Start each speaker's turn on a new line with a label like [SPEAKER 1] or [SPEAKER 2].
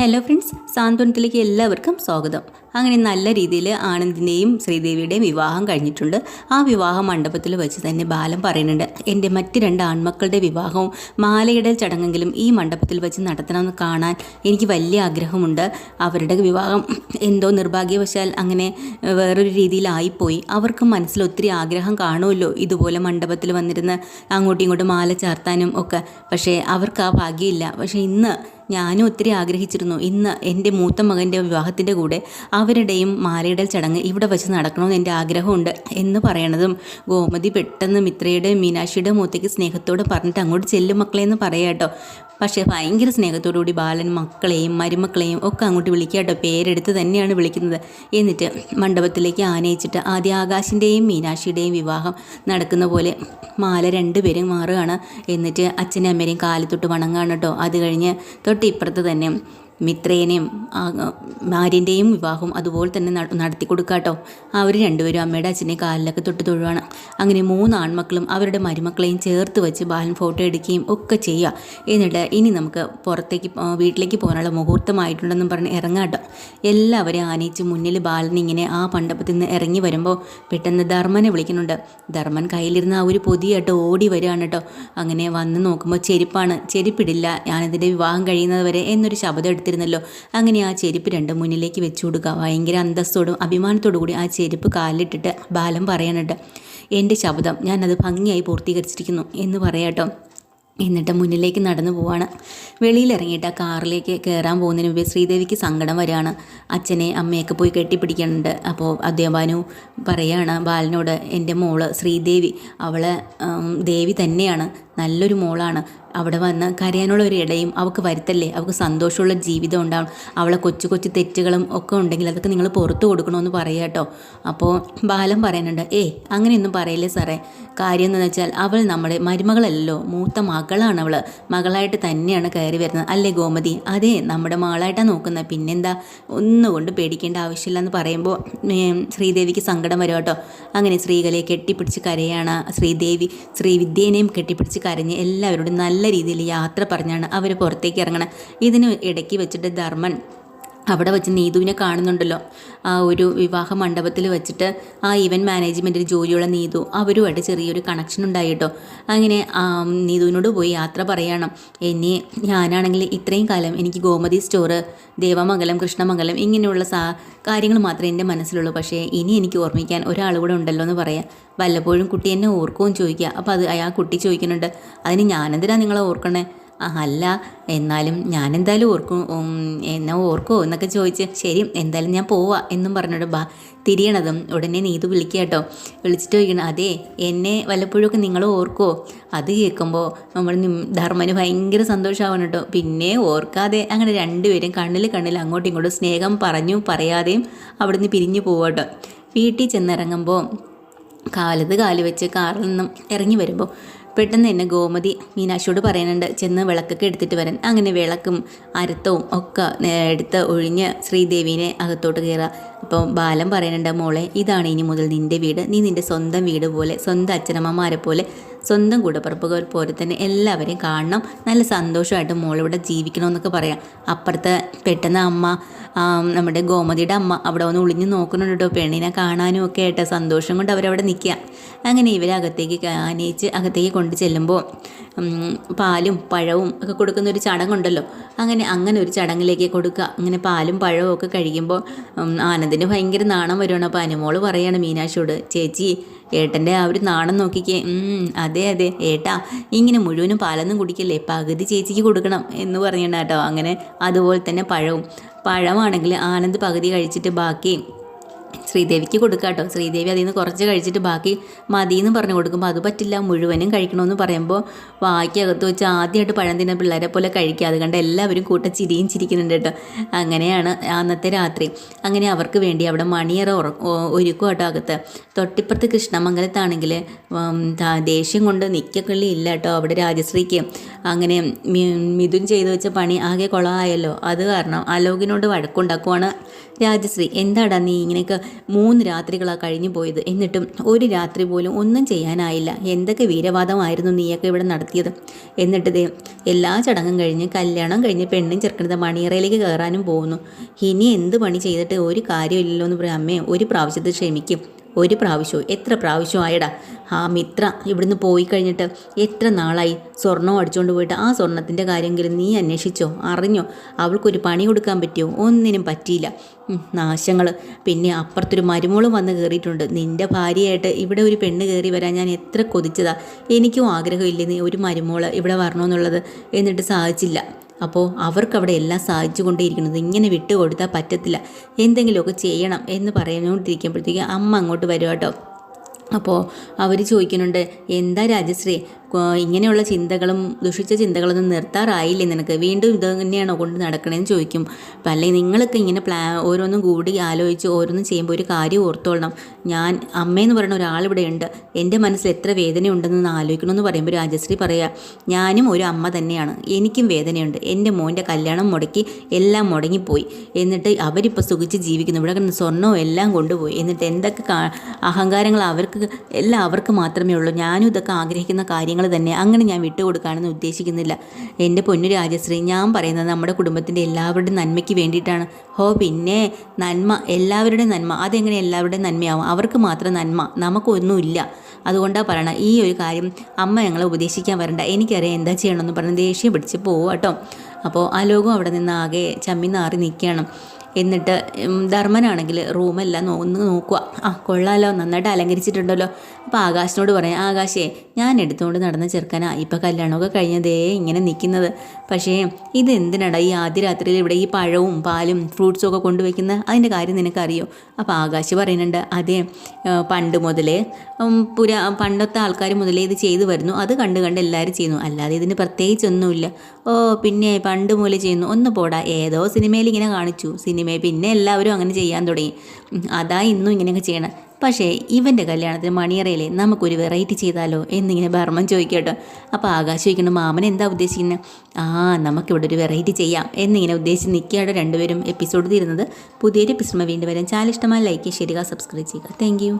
[SPEAKER 1] Hello friends സാന്ത്വനത്തിലേക്ക് എല്ലാവർക്കും സ്വാഗതം. അങ്ങനെ നല്ല രീതിയിൽ ആനന്ദിന്റെയും ശ്രീദേവിയുടെയും വിവാഹം കഴിഞ്ഞിട്ടുണ്ട്. ആ വിവാഹ മണ്ഡപത്തിൽ വെച്ച് തന്നെ ബാലം പറയുന്നുണ്ട് എന്റെ മറ്റ് രണ്ട് ആൺമക്കളുടെ വിവാഹവും മാലയിടൽ ചടങ്ങെങ്കിലും ഈ മണ്ഡപത്തിൽ വെച്ച് നടത്തണമെന്ന് കാണാൻ എനിക്ക് വലിയ ആഗ്രഹമുണ്ട്. അവരുടെ വിവാഹം എന്തോ നിർഭാഗ്യവശാൽ അങ്ങനെ വേറൊരു രീതിയിലായിപ്പോയി. അവർക്കും മനസ്സിൽ ഒത്തിരി ആഗ്രഹം കാണുമല്ലോ ഇതുപോലെ മണ്ഡപത്തിൽ വന്നിരുന്ന് അങ്ങോട്ടും ഇങ്ങോട്ടും മാല ചാർത്താനും ഒക്കെ. പക്ഷേ അവർക്ക് ആ ഭാഗ്യമില്ല. പക്ഷേ ഇന്ന് ഞാനും ഒത്തിരി ആഗ്രഹിച്ചിരുന്നു. ഇന്ന് എന്റെ മൂത്ത മകന്റെ വിവാഹത്തിന്റെ കൂടെ അവരുടെയും മാലയിടൽ ചടങ്ങ് ഇവിടെ വെച്ച് നടക്കണമെന്ന് എന്റെ ആഗ്രഹമുണ്ട് എന്ന് പറയണതും ഗോമതി പെട്ടെന്ന് മിത്രയുടെ മീനാക്ഷിയുടെ മൂത്തേക്ക് സ്നേഹത്തോടെ പറഞ്ഞിട്ട് അങ്ങോട്ട് ചെല്ലും മക്കളെ എന്ന് പറയാട്ടോ പക്ഷേ ഭയങ്കര സ്നേഹത്തോടുകൂടി ബാലൻ മക്കളെയും മരുമക്കളെയും ഒക്കെ അങ്ങോട്ട് വിളിക്കാട്ടോ പേരെടുത്ത് തന്നെയാണ് വിളിക്കുന്നത്. എന്നിട്ട് മണ്ഡപത്തിലേക്ക് ആനയിച്ചിട്ട് ആദ്യം ആകാശിന്റെയും മീനാക്ഷിയുടെയും വിവാഹം നടക്കുന്ന പോലെ മാല രണ്ടുപേരും മാറുകയാണ്. എന്നിട്ട് അച്ഛനും അമ്മേരെയും കാലത്തൊട്ട് വണങ്ങാണ് കേട്ടോ. അത് കഴിഞ്ഞ് തൊട്ട് ഇപ്പുറത്ത് തന്നെ മിത്രേനെയും ആര്യന്റെയും വിവാഹവും അതുപോലെ തന്നെ നട- നടത്തി കൊടുക്കാട്ടോ അവർ രണ്ടുപേരും അമ്മയുടെ അച്ഛനെ കാലിലൊക്കെ തൊട്ട് തൊഴുവാണ്. അങ്ങനെ മൂന്ന് ആൺമക്കളും അവരുടെ മരുമക്കളെയും ചേർത്ത് വെച്ച് ബാലൻ ഫോട്ടോ എടുക്കുകയും ഒക്കെ ചെയ്യുക എന്നിട്ട് ഇനി നമുക്ക് പുറത്തേക്ക് വീട്ടിലേക്ക് പോകാനുള്ള മുഹൂർത്തമായിട്ടുണ്ടെന്നും പറഞ്ഞ് ഇറങ്ങാട്ടോ എല്ലാവരെയും ആനയിച്ച് മുന്നിൽ ബാലൻ ഇങ്ങനെ ആ മണ്ഡപത്തിൽ നിന്ന് ഇറങ്ങി വരുമ്പോൾ പെട്ടെന്ന് ധർമ്മനെ വിളിക്കുന്നുണ്ട്. ധർമ്മൻ കയ്യിലിരുന്ന ആ ഒരു പൊതിയായിട്ട് ഓടി വരികയാണ് കേട്ടോ അങ്ങനെ വന്ന് നോക്കുമ്പോൾ ചെരുപ്പാണ്. ചെരുപ്പിടില്ല. ഞാനിതിന്റെ വിവാഹം കഴിയുന്നത് വരെ എന്നൊരു ശബ്ദം എടുത്തിരുന്നല്ലോ അങ്ങനെ ആ ചെരുപ്പ് രണ്ട് മുന്നിലേക്ക് വെച്ചു കൊടുക്കുക ഭയങ്കര അന്തസ്സോടും അഭിമാനത്തോടു കൂടി ആ ചെരുപ്പ് കാലിലിട്ടിട്ട് ബാലം പറയാനുണ്ട് എന്റെ ശബ്ദം ഞാനത് ഭംഗിയായി പൂർത്തീകരിച്ചിരിക്കുന്നു എന്ന് പറയാട്ടോ എന്നിട്ട് മുന്നിലേക്ക് നടന്നു പോവാണ്. വെളിയിലിറങ്ങിയിട്ട് ആ കാറിലേക്ക് കയറാൻ പോകുന്നതിന് മുമ്പേ ശ്രീദേവിക്ക് സങ്കടം വരികയാണ്. അച്ഛനെ അമ്മയൊക്കെ പോയി കെട്ടിപ്പിടിക്കുന്നുണ്ട് അപ്പോൾ അദ്ദേഹം പറയാണ് ബാലനോട് എന്റെ മോൾ ശ്രീദേവി അവൾ ദേവി തന്നെയാണ്. നല്ലൊരു മോളാണ്. അവിടെ വന്ന് കരയാനുള്ള ഒരു ഇടയും അവൾക്ക് വരുത്തല്ലേ? അവൾക്ക് സന്തോഷമുള്ള ജീവിതം ഉണ്ടാവും. അവളെ കൊച്ചു കൊച്ചു തെറ്റുകളും ഒക്കെ ഉണ്ടെങ്കിൽ അതൊക്കെ നിങ്ങൾ പുറത്തു കൊടുക്കണമെന്ന് പറയുക കേട്ടോ. അപ്പോൾ ബാലൻ പറയുന്നുണ്ട് ഏയ് അങ്ങനെയൊന്നും പറയില്ലേ സാറേ. കാര്യം എന്ന് വെച്ചാൽ അവൾ നമ്മുടെ മരുമകളല്ലോ മൂത്ത മകളാണ് അവൾ മകളായിട്ട് തന്നെയാണ് കയറി വരുന്നത്. അല്ലേ ഗോമതി? അതെ നമ്മുടെ മകളായിട്ടാണ് നോക്കുന്നത്. പിന്നെന്താ? ഒന്നുകൊണ്ട് പേടിക്കേണ്ട ആവശ്യമില്ല എന്ന് പറയുമ്പോൾ ശ്രീദേവിക്ക് സങ്കടം വരും കേട്ടോ. അങ്ങനെ ശ്രീകലയെ കെട്ടിപ്പിടിച്ച് കരയാണ്. ശ്രീദേവി ശ്രീവിദ്യേനെയും കെട്ടിപ്പിടിച്ച് കരഞ്ഞ് എല്ലാവരോടും നല്ല രീതിയിൽ യാത്ര പറഞ്ഞാണ് അവർ പുറത്തേക്ക് ഇറങ്ങണം. ഇതിന് ഇടയ്ക്ക് വെച്ചിട്ട് ധർമ്മൻ അവിടെ വെച്ച് നീതുവിനെ കാണുന്നുണ്ടല്ലോ. ആ ഒരു വിവാഹ മണ്ഡപത്തിൽ വെച്ചിട്ട് ആ ഇവന്റ് മാനേജ്മെന്റിൽ ജോലിയുള്ള നീതു അവരുമായിട്ട് ചെറിയൊരു കണക്ഷൻ ഉണ്ടായി കേട്ടോ അങ്ങനെ നീതുവിനോട് പോയി യാത്ര പറയണം. ഇനി ഞാനാണെങ്കിൽ ഇത്രയും കാലം എനിക്ക് ഗോമതി സ്റ്റോറ് ദേവമംഗലം കൃഷ്ണമംഗലം ഇങ്ങനെയുള്ള സാ കാര്യങ്ങൾ മാത്രമേ എന്റെ മനസ്സിലുള്ളൂ. പക്ഷേ ഇനി എനിക്ക് ഓർമ്മിക്കാൻ ഒരാൾ കൂടെ ഉണ്ടല്ലോ എന്ന് പറയാം. വല്ലപ്പോഴും കുട്ടി എന്നെ ഓർക്കുകയും ചോദിക്കുക അപ്പോൾ അത് ആ കുട്ടി ചോദിക്കുന്നുണ്ട്. അതിന് ഞാനെന്തിനാണ് നിങ്ങളെ ഓർക്കണേ? അല്ല എന്നാലും ഞാൻ എന്തായാലും ഓർക്കും എന്നാ ഓർക്കുമോ എന്നൊക്കെ ചോദിച്ച് ശരി എന്തായാലും ഞാൻ പോവാ എന്നും പറഞ്ഞിട്ട് ബാ തിരിയണതും ഉടനെ നീതു വിളിക്കുക കേട്ടോ വിളിച്ചിട്ട് ചോദിക്കണം അതെ എന്നെ വല്ലപ്പോഴൊക്കെ നിങ്ങൾ ഓർക്കോ? അത് കേൾക്കുമ്പോൾ നമ്മൾ ധർമ്മന് ഭയങ്കര സന്തോഷമാവണം കേട്ടോ. പിന്നെ ഓർക്കാതെ അങ്ങനെ രണ്ടുപേരും കണ്ണിൽ കണ്ണിൽ അങ്ങോട്ടും ഇങ്ങോട്ടും സ്നേഹം പറഞ്ഞു പറയാതെയും അവിടുന്ന് പിരിഞ്ഞു പോവാട്ടോ. വീട്ടിൽ ചെന്നിറങ്ങുമ്പോൾ കാലത്ത് കാൽ വെച്ച് കാറിൽ നിന്നും ഇറങ്ങി വരുമ്പോൾ പെട്ടെന്ന് തന്നെ ഗോമതി മീനാക്ഷിയോട് പറയുന്നുണ്ട് ചെന്ന് വിളക്കൊക്കെ എടുത്തിട്ട് വരാൻ. അങ്ങനെ വിളക്കും അരത്തവും ഒക്കെ എടുത്ത് ഒഴിഞ്ഞ് ശ്രീദേവിനെ അകത്തോട്ട് കയറുക. അപ്പോൾ ബാലൻ പറയുന്നുണ്ട് മോളെ ഇതാണ് ഇനി മുതൽ നിന്റെ വീട്. നീ നിന്റെ സ്വന്തം വീട് പോലെ സ്വന്തം അച്ഛനമ്മമാരെ പോലെ സ്വന്തം കൂടപ്പുറപ്പുകൾ പോലെ തന്നെ എല്ലാവരെയും കാണണം. നല്ല സന്തോഷമായിട്ട് മോളിവിടെ ജീവിക്കണമെന്നൊക്കെ പറയാം. അപ്പുറത്തെ പെട്ടെന്ന് അമ്മ നമ്മുടെ ഗോമതിയുടെ അമ്മ അവിടെ ഒന്ന് ഒളിഞ്ഞു നോക്കുന്നുണ്ട് കേട്ടോ. പെണ്ണിനെ കാണാനും ഒക്കെ ആയിട്ട് സന്തോഷം കൊണ്ട് അവരവിടെ നിൽക്കുക. അങ്ങനെ ഇവരെ അകത്തേക്ക് ആനയിച്ച് അകത്തേക്ക് കൊണ്ടു ചെല്ലുമ്പോൾ പാലും പഴവും ഒക്കെ കൊടുക്കുന്ന ഒരു ചടങ്ങുണ്ടല്ലോ. അങ്ങനെ അങ്ങനെ ഒരു ചടങ്ങിലേക്ക് കൊടുക്കുക. അങ്ങനെ പാലും പഴവും ഒക്കെ കഴിക്കുമ്പോൾ ആനന്ദിന് ഭയങ്കര നാണം വരുവാണ്. അപ്പോൾ അനുമോൾ പറയാണ് മീനാക്ഷിയോട് ചേച്ചി ഏട്ടന്റെ ആ ഒരു നാണം നോക്കിക്കേ. അതെ അതെ. ഏട്ടാ ഇങ്ങനെ മുഴുവനും പാലൊന്നും കുടിക്കല്ലേ? പകുതി ചേച്ചിക്ക് കൊടുക്കണം എന്ന് പറഞ്ഞിട്ടുണ്ടാട്ടോ അങ്ങനെ അതുപോലെ തന്നെ പഴവും. പഴമാണെങ്കിൽ ആനന്ദ് പകുതി കഴിച്ചിട്ട് ബാക്കി ശ്രീദേവിക്ക് കൊടുക്കുക കേട്ടോ ശ്രീദേവി അതിൽ നിന്ന് കുറച്ച് കഴിച്ചിട്ട് ബാക്കി മതി എന്ന് പറഞ്ഞു കൊടുക്കുമ്പോൾ അത് പറ്റില്ല മുഴുവനും കഴിക്കണമെന്ന് പറയുമ്പോൾ വായ്ക്കകത്ത് വെച്ച് ആദ്യമായിട്ട് പഴം തിന്ന പിള്ളേരെ പോലെ കഴിക്കുക അത് കണ്ട് എല്ലാവരും കൂട്ട ചിരിയും ചിരിക്കുന്നുണ്ട് കേട്ടോ അങ്ങനെയാണ് അന്നത്തെ രാത്രി. അങ്ങനെ അവർക്ക് വേണ്ടി അവിടെ മണിയറ ഉറ ഒരുക്കും കേട്ടോ അകത്ത്. തൊട്ടിപ്പുറത്ത് കൃഷ്ണമംഗലത്താണെങ്കിൽ ദേഷ്യം കൊണ്ട് നിൽക്കക്കള്ളി ഇല്ല കേട്ടോ അവിടെ രാജശ്രീക്ക്. അങ്ങനെ മിഥുൻ ചെയ്തു വെച്ച പണി ആകെ കുളമായല്ലോ അത് കാരണം അലോകിനോട് വഴക്കുണ്ടാക്കുവാണ് രാജശ്രീ എന്താടാ നീ ഇങ്ങനെയൊക്കെ മൂന്ന് രാത്രികളാണ് കഴിഞ്ഞു പോയത്? എന്നിട്ടും ഒരു രാത്രി പോലും ഒന്നും ചെയ്യാനായില്ല. എന്തൊക്കെ വീരവാദമായിരുന്നു നീയൊക്കെ ഇവിടെ നടത്തിയത്? എന്നിട്ട് ദേ എല്ലാ ചടങ്ങും കഴിഞ്ഞ് കല്യാണം കഴിഞ്ഞ് പെണ്ണും ചെറുക്കണത് മണിയറയിലേക്ക് കയറാനും പോകുന്നു. ഇനി എന്ത് പണി ചെയ്തിട്ട് ഒരു കാര്യമില്ലല്ലോ എന്ന് പറയും. അമ്മേ ഒരു പ്രാവശ്യത്ത് ക്ഷമിക്കും. ഒരു പ്രാവശ്യവും. എത്ര പ്രാവശ്യം ആയടാ? ആ മിത്ര ഇവിടുന്ന് പോയി കഴിഞ്ഞിട്ട് എത്ര നാളായി? സ്വർണം അടിച്ചുകൊണ്ട് പോയിട്ട് ആ സ്വർണത്തിന്റെ കാര്യമെങ്കിലും നീ അന്വേഷിച്ചോ? അറിഞ്ഞോ? അവൾക്കൊരു പണി കൊടുക്കാൻ പറ്റുമോ? ഒന്നിനും പറ്റിയില്ല. നാശങ്ങൾ പിന്നെ അപ്പുറത്തൊരു മരുമോളും വന്ന് കയറിയിട്ടുണ്ട് നിന്റെ ഭാര്യയായിട്ട് ഇവിടെ ഒരു പെണ്ണ് കയറി വരാൻ ഞാൻ എത്ര കൊതിച്ചതാ. എനിക്കും ആഗ്രഹമില്ല നീ ഒരു മരുമോൾ ഇവിടെ വരണമെന്നുള്ളത് എന്നിട്ട് സാധിച്ചില്ല. അപ്പോൾ അവർക്ക് അവിടെ എല്ലാം സാധിച്ചു കൊണ്ടേയിരിക്കുന്നത് ഇങ്ങനെ വിട്ടു കൊടുത്താൽ പറ്റത്തില്ല. എന്തെങ്കിലുമൊക്കെ ചെയ്യണം എന്ന് പറഞ്ഞുകൊണ്ടിരിക്കുമ്പോഴത്തേക്ക് അമ്മ അങ്ങോട്ട് വരുവാട്ടോ അപ്പോൾ അവർ ചോദിക്കുന്നുണ്ട് എന്താ രാജശ്രീ? ഇങ്ങനെയുള്ള ചിന്തകളും ദുഷിച്ച ചിന്തകളൊന്നും നിർത്താറായില്ലേ നിനക്ക്? വീണ്ടും ഇത് തന്നെയാണോ കൊണ്ട് നടക്കണേന്ന് ചോദിക്കും. അല്ലെങ്കിൽ നിങ്ങളൊക്കെ ഇങ്ങനെ പ്ലാ ഓരോന്നും കൂടി ആലോചിച്ച് ഓരോന്നും ചെയ്യുമ്പോൾ ഒരു കാര്യം ഓർത്തോളണം. ഞാൻ അമ്മയെന്ന് പറയുന്ന ഒരാളിവിടെ ഉണ്ട്. എന്റെ മനസ്സിൽ എത്ര വേദനയുണ്ടെന്ന് ആലോചിക്കണമെന്ന് പറയുമ്പോൾ രാജശ്രീ പറയുക ഞാനും ഒരു അമ്മ തന്നെയാണ്. എനിക്കും വേദനയുണ്ട്. എന്റെ മോന്റെ കല്യാണം മുടക്കി എല്ലാം മുടങ്ങിപ്പോയി. എന്നിട്ട് അവരിപ്പോൾ സുഖിച്ച് ജീവിക്കുന്നു. ഇവിടെ കിടന്ന് സ്വർണവും എല്ലാം കൊണ്ടുപോയി. എന്നിട്ട് എന്തൊക്കെ അഹങ്കാരങ്ങൾ അവർക്ക് എല്ലാം അവർക്ക് മാത്രമേ ഉള്ളൂ. ഞാനും ഇതൊക്കെ ആഗ്രഹിക്കുന്ന കാര്യങ്ങൾ തന്നെ അങ്ങനെ ഞാൻ വിട്ടുകൊടുക്കാണെന്ന് ഉദ്ദേശിക്കുന്നില്ല. എന്റെ പൊന്നു രാജശ്രീ ഞാൻ പറയുന്നത് നമ്മുടെ കുടുംബത്തിന്റെ എല്ലാവരുടെയും നന്മയ്ക്ക് വേണ്ടിയിട്ടാണ്. ഹോ പിന്നെ നന്മ എല്ലാവരുടെയും നന്മ അതെങ്ങനെ എല്ലാവരുടെയും നന്മയാവും? അവർക്ക് മാത്രം നന്മ നമുക്കൊന്നുമില്ല. അതുകൊണ്ടാണ് പറയണം ഈ ഒരു കാര്യം അമ്മ ഞങ്ങളെ ഉപദേശിക്കാൻ വരണ്ട. എനിക്കറിയാം എന്താ ചെയ്യണമെന്ന് പറഞ്ഞ് ദേഷ്യം പിടിച്ച് പോവാട്ടോ അപ്പോൾ ആ ലോകം അവിടെ നിന്ന് ആകെ ചമ്മി നാറി നിൽക്കുകയാണ്. എന്നിട്ട് ധർമ്മനാണെങ്കിൽ റൂമെല്ലാം ഒന്ന് നോക്കുക. ആ കൊള്ളാലോ നന്നായിട്ട് അലങ്കരിച്ചിട്ടുണ്ടല്ലോ. അപ്പോൾ ആകാശിനോട് പറയാം ആകാശേ ഞാൻ എടുത്തുകൊണ്ട് നടന്ന ചെറുക്കനാ ഇപ്പോൾ കല്യാണമൊക്കെ കഴിഞ്ഞതേ ഇങ്ങനെ നിൽക്കുന്നത്. പക്ഷേ ഇത് എന്തിനാടാ ഈ ആദ്യ രാത്രിയിൽ ഇവിടെ ഈ പഴവും പാലും ഫ്രൂട്ട്സും ഒക്കെ കൊണ്ടുവയ്ക്കുന്നത് അതിന്റെ കാര്യം നിനക്കറിയോ? അപ്പോൾ ആകാശ് പറയുന്നുണ്ട് അതെ പണ്ട് മുതലേ പുരാ പണ്ടത്തെ ആൾക്കാർ മുതലേ ഇത് ചെയ്തു വരുന്നു. അത് കണ്ട് കണ്ട് എല്ലാവരും ചെയ്യുന്നു. അല്ലാതെ ഇതിന് പ്രത്യേകിച്ചൊന്നുമില്ല. ഓ പിന്നെ പണ്ട് മുതലേ ചെയ്യുന്നു. ഒന്ന് പോടാ. ഏതോ സിനിമയിൽ ഇങ്ങനെ കാണിച്ചു. സിനിമ പിന്നെ എല്ലാവരും അങ്ങനെ ചെയ്യാൻ തുടങ്ങി. അതാ ഇന്നും ഇങ്ങനെയൊക്കെ ചെയ്യണം. പക്ഷേ ഇവന്റെ കല്യാണത്തിന് മണിയറയിലെ നമുക്കൊരു വെറൈറ്റി ചെയ്താലോ എന്നിങ്ങനെ ബർമ്മൻ ചോദിക്കട്ടോ. അപ്പോൾ ആകാശ് ചോദിക്കണം മാമൻ എന്താ ഉദ്ദേശിക്കുന്നത് ആ നമുക്കിവിടെ ഒരു വെറൈറ്റി ചെയ്യാം. എന്നിങ്ങനെ ഉദ്ദേശിച്ച് നിൽക്കുകയാണ് രണ്ടുപേരും എപ്പിസോഡ് തീരുന്നത് പുതിയൊരു എപ്പിസോഡ് വീണ്ടും വരാൻ ചാനൽ ഇഷ്ടമായി ലൈക്ക് ചെയ്യുക സബ്സ്ക്രൈബ് ചെയ്യുക. താങ്ക്